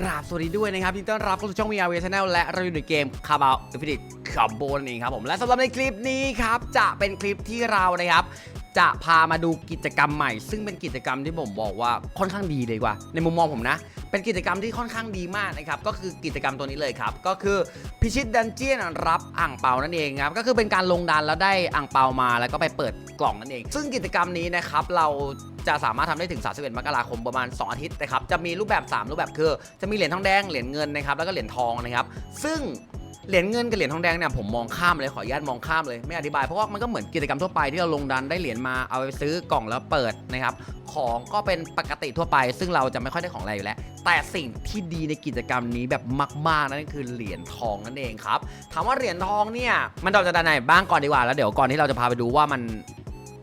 กราบสวัสดีด้วยนะครับยินดีต้อนรับเข้าสู่ช่อง VR Channel และเราอยู่ในเกมคาบา i ิฟิ t คาร์บนั่นเองครับผมและสำหรับในคลิปนี้ครับจะเป็นคลิปที่เรานะครับ จะพามาดูกิจกรรมใหม่ ซึ่งเป็นกิจกรรมที่ผมบอกว่าค่อนข้างดีเลยว่า ในมุมมองผมนะ เป็นกิจกรรมที่ค่อนข้างดีมากนะครับ ก็คือกิจกรรมตัวนี้เลยครับ ก็คือพิชิตดันเจียนรับอ่างเปานั่นเองครับ ก็คือเป็นการลงดันแล้วได้อ่างเปามา แล้วก็ไปเปิดกล่องนั่นเอง ซึ่งกิจกรรมนี้นะครับเราจะสามารถทำได้ถึง 31 มกราคมประมาณ 2 อาทิตย์นะครับ จะมีรูปแบบ 3 รูปแบบคือ จะมีเหรียญทองแดง เหรียญเงินนะครับ แล้วก็เหรียญทองนะครับ ซึ่ง เหรียญเงินกับเหรียญทองแดงเนี่ยผมมองข้ามเลยขออนุญาตมองข้ามเลยไม่อธิบายเพราะว่ามันก็เหมือนกิจกรรมทั่วไปที่เราลงดันได้เหรียญมาเอาไปซื้อกล่องแล้วเปิดนะครับของก็เป็นปกติทั่วไป ซึ่งเราจะไม่ค่อยได้ของอะไรอยู่แล้ว แต่สิ่งที่ดีในกิจกรรมนี้แบบมากๆนั่นคือเหรียญทองนั่นเองครับถามว่าเหรียญทองเนี่ยมันดอกจากด้ไหนบ้างก่อนดีกว่าแล้วเดี๋ยวก่อนที่เราจะพาไปดูว่ามัน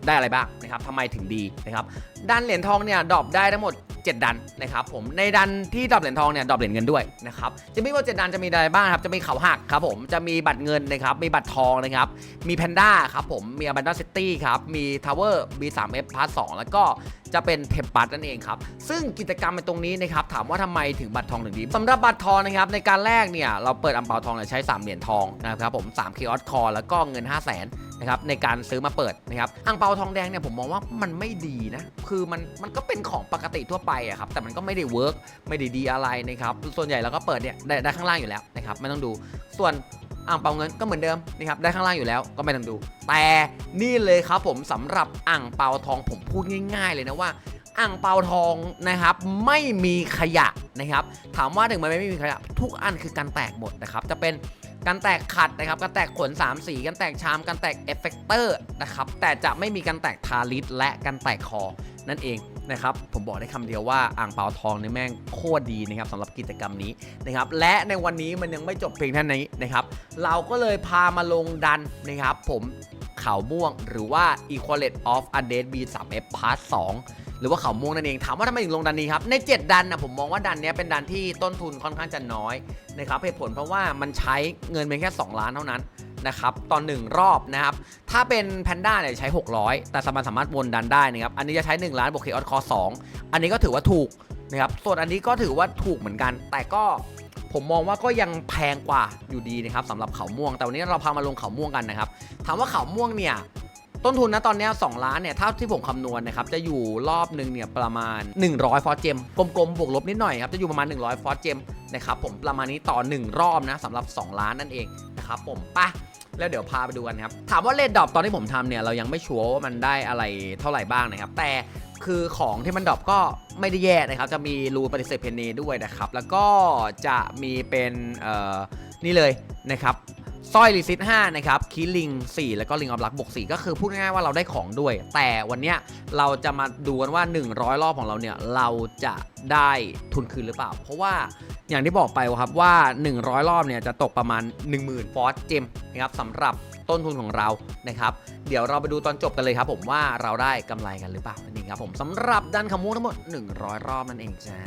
ได้อะไรบ้างนะครับทำไมถึงดีนะครับดันเหรียญทองเนี่ยดรอปได้ทั้งหมด 7 ดันนะครับผมในดันที่ดรอปเหรียญทองเนี่ยดรอปเหรียญเงินด้วยนะครับจะมีว่า7ดันจะมีอะไรบ้างครับจะมีเขาหักครับผมจะมีบัตรเงินนะครับมีบัตรทองนะครับมีแพนด้าครับผมมีอ b บ n นดาซิตี้ครับมีทาวเวอร์ B3F พาร์ท2แล้วก็จะเป็นเทมปัสนั่นเองครับ ซึ่งกิจกรรมในตรงนี้นะครับถามว่าทำไมถึงบัตรทองถึงดีสำหรับบัตรทองนะครับในการแรกเนี่ยเราเปิดอัมเปาทองเนี่ยใช้ 3 เหรียญทองนะครับผม3เคออสคอแล้วก็เงิน 5 0 0 0 0นนะครับในการซื้อมาเปิดนะครับอังเปาทองแดงเนี่ยผมมองว่ามันไม่ดีนะคือมันมันก็เป็นของปกติทั่วไปอะครับแต่มันก็ไม่ได้เวิร์กไม่ได้ดีอะไรนะครับส่วนใหญ่เราก็เปิดเนี่ยได้ข้างล่างอยู่แล้วนะครับไม่ต้องดูส่วน อ่างเปาเงินก็เหมือนเดิมนะครับได้ข้างล่างอยู่แล้วก็ไม่ต้องดู แต่นี่เลยครับผมสำหรับอ่างเปาทองผมพูดง่าย ๆ เลยนะว่าอ่างเปาทองนะครับไม่มีขยะนะครับถามว่าถึงมันไม่มีขยะ ทุกอันคือการแตกหมดนะครับจะเป็นการแตกขัดนะครับการแตกขน3สีการแตกชามการแตกเอฟเฟกเตอร์นะครับแต่จะไม่มีการแตกทาลิสและการแตกคอ นั่นเองนะครับผมบอกได้คำเดียวว่าอ่างเปาทองนี่แม่งโคตรดีนะครับสำหรับกิจกรรมนี้นะครับและในวันนี้มันยังไม่จบเพียงเท่านี้นะครับเราก็เลยพามาลงดันนะครับผมเขาม่วงหรือว่า Equality of a d e a d B3F Part 2หรือว่าเขาม่วงนั่นเองถามว่าทำไมถึงลงดันนี้ครับ ใน 7 ดันนะผมมองว่าดันนี้เป็นดันที่ต้นทุนค่อนข้างจะน้อยนะครับเหตุผลเพราะว่ามันใช้เงินเพียงแค่ 2 ล้านเท่านั้น นะครับตอน1รอบนะครับ ถ้าเป็นแพนด้าเนี่ยใช้ 600 แต่สามารถสามารถวนดันได้นะครับ อันนี้จะใช้ 1 ล้านบวกเคออสคอ2อันนี้ก็ถือว่าถูกนะครับ ส่วนอันนี้ก็ถือว่าถูกเหมือนกัน แต่ก็ผมมองว่าก็ยังแพงกว่าอยู่ดีนะครับสำหรับเขาม่วง แต่วันนี้เราพามาลงเขาม่วงกันนะครับ ถามว่าเขาม่วงเนี่ยต้นทุนนะตอนนี้2ล้านเนี่ยเท่าที่ผมคำนวณนะครับจะอยู่รอบหนึ่งเนี่ยประมาณ 100 ฟอสเจมกลมๆบวกลบนิดหน่อยครับจะอยู่ประมาณ 100 ฟอสเจมนะครับผมประมาณนี้ต่อ 1 รอบนะสำหรับ 2 ล้านนั่นเองนะครับผมปะ แล้วเดี๋ยวพาไปดูกันครับ ถามว่าเลดดอปตอนที่ผมทำเนี่ยเรายังไม่ชัวร์ว่ามันได้อะไรเท่าไหร่บ้างนะครับ แต่คือของที่มันดรอปก็ไม่ได้แย่นะครับ จะมีรูปฏิเสธเพนเนด้วยนะครับ แล้วก็จะมีเป็นเอ่อนี่เลยนะครับสร้อยรีซิต5นะครับคีลิง 4 แล้วก็ลิงออฟลักบวก4ก็คือพูดง่ายๆว่าเราได้ของด้วย แต่วันเนี้ยเราจะมาดูกันว่า 100 รอบของเราเนี่ย เราจะได้ทุนคืนหรือเปล่า เพราะว่า อย่างที่บอกไปครับว่า 100 รอบเนี่ยจะตกประมาณ 10,000 ฟอสเจมนะครับสำหรับต้นทุนของเรานะครับ เดี๋ยวเราไปดูตอนจบกันเลยครับ ผมว่าเราได้กำไรกันหรือเปล่านั่นเองครับผมสำหรับดันขมูทั้งหมด 100 รอบนั่นเองจ้า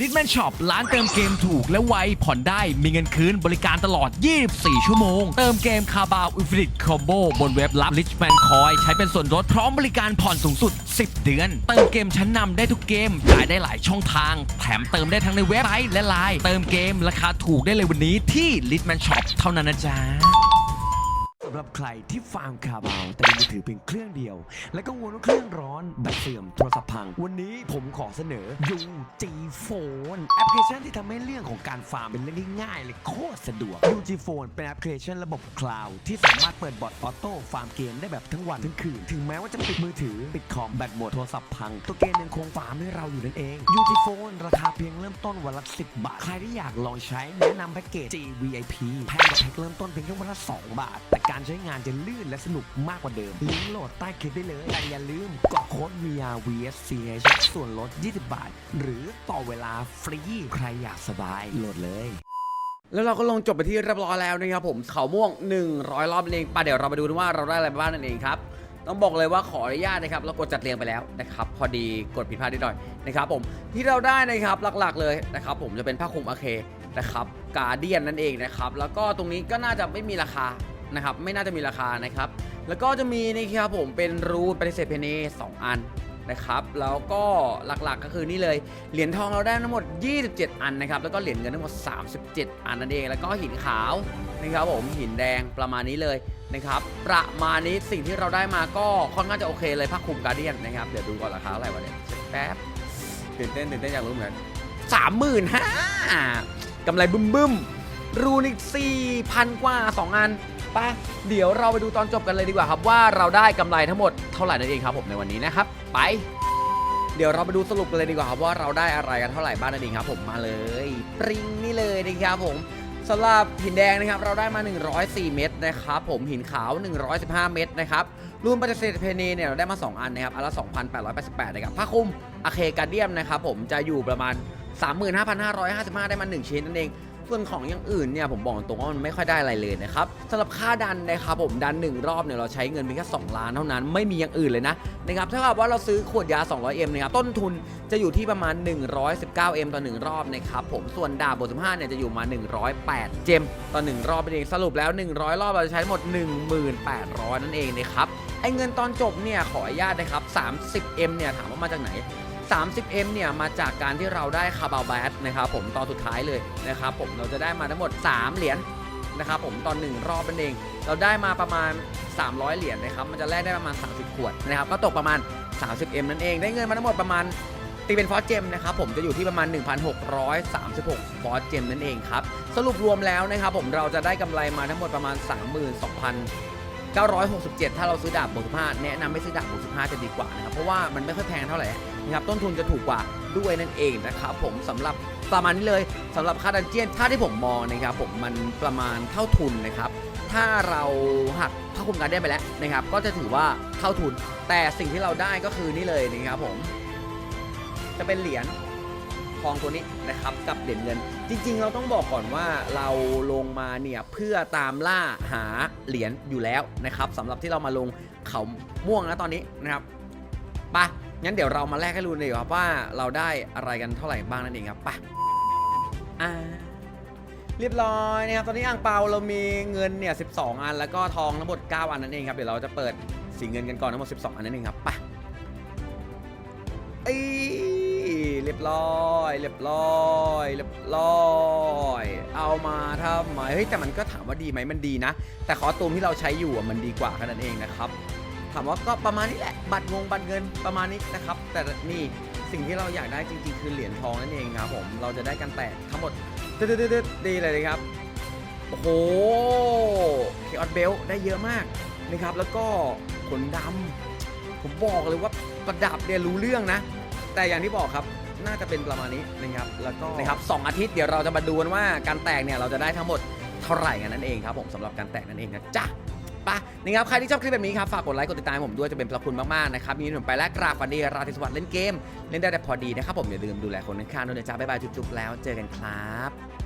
ลิทแมนช็อปร้านเติมเกมถูกและไวผ่อนได้มีเงินคืนบริการตลอด 24 ชั่วโมง เติมเกมคาบาวอินฟินิตคอมโบบนเว็บรับ Richman Coin ใช้เป็นส่วนลดพร้อมบริการผ่อนสูงสุด 10 เดือน เติมเกมชั้นนำได้ทุกเกม จ่ายได้หลายช่องทาง แถมเติมได้ทั้งในเว็บไซต์และไลน์เติมเกมราคาถูกได้เลยวันนี้ที่ Litman Shop เท่านั้นนะจ๊ะำหรับใครที่ฟาร์มคาบาวแต่มีมือถือเพียงเครื่องเดียว และกังวลว่าเครื่องร้อน แบตเสื่อมโทรศัพท์พัง วันนี้ผมขอเสนอ UG Phone แอปพลิเคชันที่ทำให้เรื่องของการฟาร์มเป็นเรื่องที่ง่ายเลยโคตรสะดวก UG Phone เป็นแอปพลิเคชันระบบคลาวด์ที่สามารถเปิดบอทออโต้ฟาร์มเกมได้แบบทั้งวันทั้งคืน ถึงแม้ว่าจะปิดมือถือปิดคอมแบตหมดโทรศัพท์พัง ตัวเกมยังคงฟาร์มให้เราอยู่นั่นเอง UG Phone ราคาเพียงเริ่มต้นวันละ10บาทใครที่อยากลองใช้แนะนำแพ็กเกจ GVIP แพงกว่าแพ็กเริ่มต้นเพียงแค่วันละ2บาท แต่การใช้งานจะลื่นและสนุกมากกว่าเดิม ลิงก์โหลดใต้คลิปได้เลย แต่อย่าลืมกรอกโค้ด VR VSCH ส่วนลด 20 บาท หรือต่อเวลาฟรี ใครอยากสบายโหลดเลยแล้วเราก็ลงจบไปที่เรียบร้อยแล้วนะครับผมเขาม่วง 100 รอบเองป่ะเดี๋ยวเราไปดูว่าเราได้อะไรบ้างนั่นเองครับต้องบอกเลยว่าขออนุญาตนะครับเรากดจัดเรียงไปแล้วนะครับพอดีกดผิดพลาดนิดหน่อยนะครับผมที่เราได้นะครับหลักๆเลยนะครับผมจะเป็นผ้าคลุมโอเคนะครับกาเดียนนั่นเองนะครับแล้วก็ตรงนี้ก็น่าจะไม่มีราคา นะครับไม่น่าจะมีราคานะครับ แล้วก็จะมีนะครับผมเป็นรูนปฏิเสธเพเนสองอันนะครับแล้วก็หลักๆก็คือนี่เลยเหรียญทองเราได้ทั้งหมด 27 อันนะครับแล้วก็เหรียญเงินทั้งหมด 37 อันนั่นเอง แล้วก็หินขาวนะครับผมหินแดงประมาณนี้เลยนะครับประมาณนี้สิ่งที่เราได้มาก็ค่อนข้างจะโอเคเลยภาคคุมการเดียนนะครับเดี๋ยวดูก่อนราคาเท่าไหร่วะเนี่ยแป๊บตื่นเต้นตื่นเต้นอยากรู้เหมือนกันสามหมื่นห้ากำไรบึ้มบึ้มรูนอีกสี่พันกว่า2อัน ปะเดี๋ยวเราไปดูตอนจบกันเลยดีกว่าครับ ว่าเราได้กำไรทั้งหมดเท่าไหร่นั่นเองครับผมในวันนี้นะครับ ไป เดี๋ยวเราไปดูสรุปกันเลยดีกว่าครับว่าเราได้อะไรกันเท่าไหร่บ้างนั่นเองครับผมมาเลยปริงนี่เลยนะครับผมสำหรับหินแดงนะครับเราได้มา 104 เม็ดนะครับผมหินขาว 115 เม็ดนะครับรวมปฏิเสธเพเนเนี่ยเราได้มา 2 อันนะครับอันละ 2,888นะครับผ้าคลุมอะเคกาเดียมนะครับผมจะอยู่ประมาณ 35,555 ได้มา 1 ชิ้นนั่นเอง ส่วนของอย่างอื่นเนี่ยผมบอกตรงว่ามันไม่ค่อยได้อะไรเลยนะครับสำหรับค่าดันนะครับผมดันหนึ่งรอบเนี่ยเราใช้เงินเพียงแค่2ล้านเท่านั้นไม่มีอย่างอื่นเลยนะนะครับถ้ากับว่าเราซื้อขวดยา 200M นะครับต้นทุนจะอยู่ที่ประมาณ 119M ต่อ 1 รอบนะครับผมส่วนดาบบท15เนี่ยจะอยู่มา 108 เจมต่อ 1 รอบนั่นเองสรุปแล้ว 100 รอบเราจะใช้ทั้งหมด 1800 นั่นเองนะครับไอ้เงินตอนจบเนี่ยขออนุญาตนะครับ 30M เนี่ยถามว่ามาจากไหน 30M เนี่ยมาจากการที่เราได้คาบาลแบทนะครับผมตอนสุดท้ายเลยนะครับผมเราจะได้มาทั้งหมด 3 เหรียญนะครับผมตอน 1 รอบนั่นเอง เราได้มาประมาณ 300 เหรียญนะครับมันจะแลกได้ประมาณ 30 ขวดนะครับก็ตกประมาณ 30M นั่นเองได้เงินมาทั้งหมดประมาณตีเป็นฟอสเจมนะครับผมจะอยู่ที่ประมาณ 1,636 ฟอสเจมนั่นเองครับ สรุปรวมแล้วนะครับผมเราจะได้กำไรมาทั้งหมดประมาณ 32,000 967 ถ้าเราซื้อดาบบวก15แนะนำไม่ซื้อดาบบวก15จะดีกว่านะครับ เพราะว่ามันไม่ค่อยแพงเท่าไหร่นะครับ ต้นทุนจะถูกกว่าด้วยนั่นเองนะครับผมสำหรับประมาณนี้เลยสำหรับค่าดันเจียนถ้าที่ผมมองนะครับผมมันประมาณเท่าทุนนะครับ ถ้าเราหักภาคคุมการเดียนไปแล้วนะครับ ก็จะถือว่าเท่าทุน แต่สิ่งที่เราได้ก็คือนี่เลยนะครับผม จะเป็นเหรียญ ทองตัวนี้นะครับกับเหรียญเงิน จริง ๆ เราต้องบอกก่อนว่าเราลงมาเนี่ยเพื่อตามล่าหาเหรียญอยู่แล้วนะครับสำหรับที่เรามาลงเขาม่วงนะตอนนี้นะครับปะงั้นเดี๋ยวเรามาแลกให้รู้เลยว่าครับว่าเราได้อะไรกันเท่าไหร่บ้างนั่นเองครับปะอ่าเรียบร้อยนะครับตอนนี้อ่างเปาเรามีเงินเนี่ย12 อัน แล้วก็ทองทั้งหมด9อันนั่นเองครับเดี๋ยวเราจะเปิดสีเงินกันก่อนทั้งหมด12 อันนั่นเองครับปะเอ้เรียบร้อย เรียบร้อยเรียบร้อยเอามาทำไมเฮ้ยแต่มันก็ถามว่าดีไหมมันดีนะ แต่คอตูมที่เราใช้อยู่มันดีกว่าแค่นั้นเองนะครับ ถามว่าก็ประมาณนี้แหละ บัตรงงบัตรเงินประมาณนี้นะครับ แต่นี่สิ่งที่เราอยากได้จริง ๆ คือเหรียญทองนั่นเองครับผมเราจะได้กันแตกทั้งหมดตึ๊ดๆๆๆดีเลยครับโอ้โหเคออสเบลได้เยอะมากนะครับ แล้วก็ขนดำผมบอกเลยว่าประดับเนี่ยรู้เรื่องนะ แต่อย่างที่บอกครับ น่าจะเป็นประมาณนี้นะครับแล้วก็นะครับสองอาทิตย์เดี๋ยวเราจะมาดูกันว่าการแตกเนี่ยเราจะได้ทั้งหมดเท่าไหร่กันนั่นเองครับผมสำหรับการแตกนั่นเองนะจ๊ะไปะนะครับใครที่ชอบคลิปแบบนี้ครับฝากกดไลค์กดติดตามผมด้วยจะเป็นพระคุณมากๆนะครับมีหนุ่มไปและกราบฟันดีราธิสวัสดิ์เล่นเกม เล่นได้แต่พอดีนะครับผมอย่าลืมดูแลคนข้างๆด้วยนะจ๊ะบ๊ายบายจุ๊บๆแล้วเจอกันครับ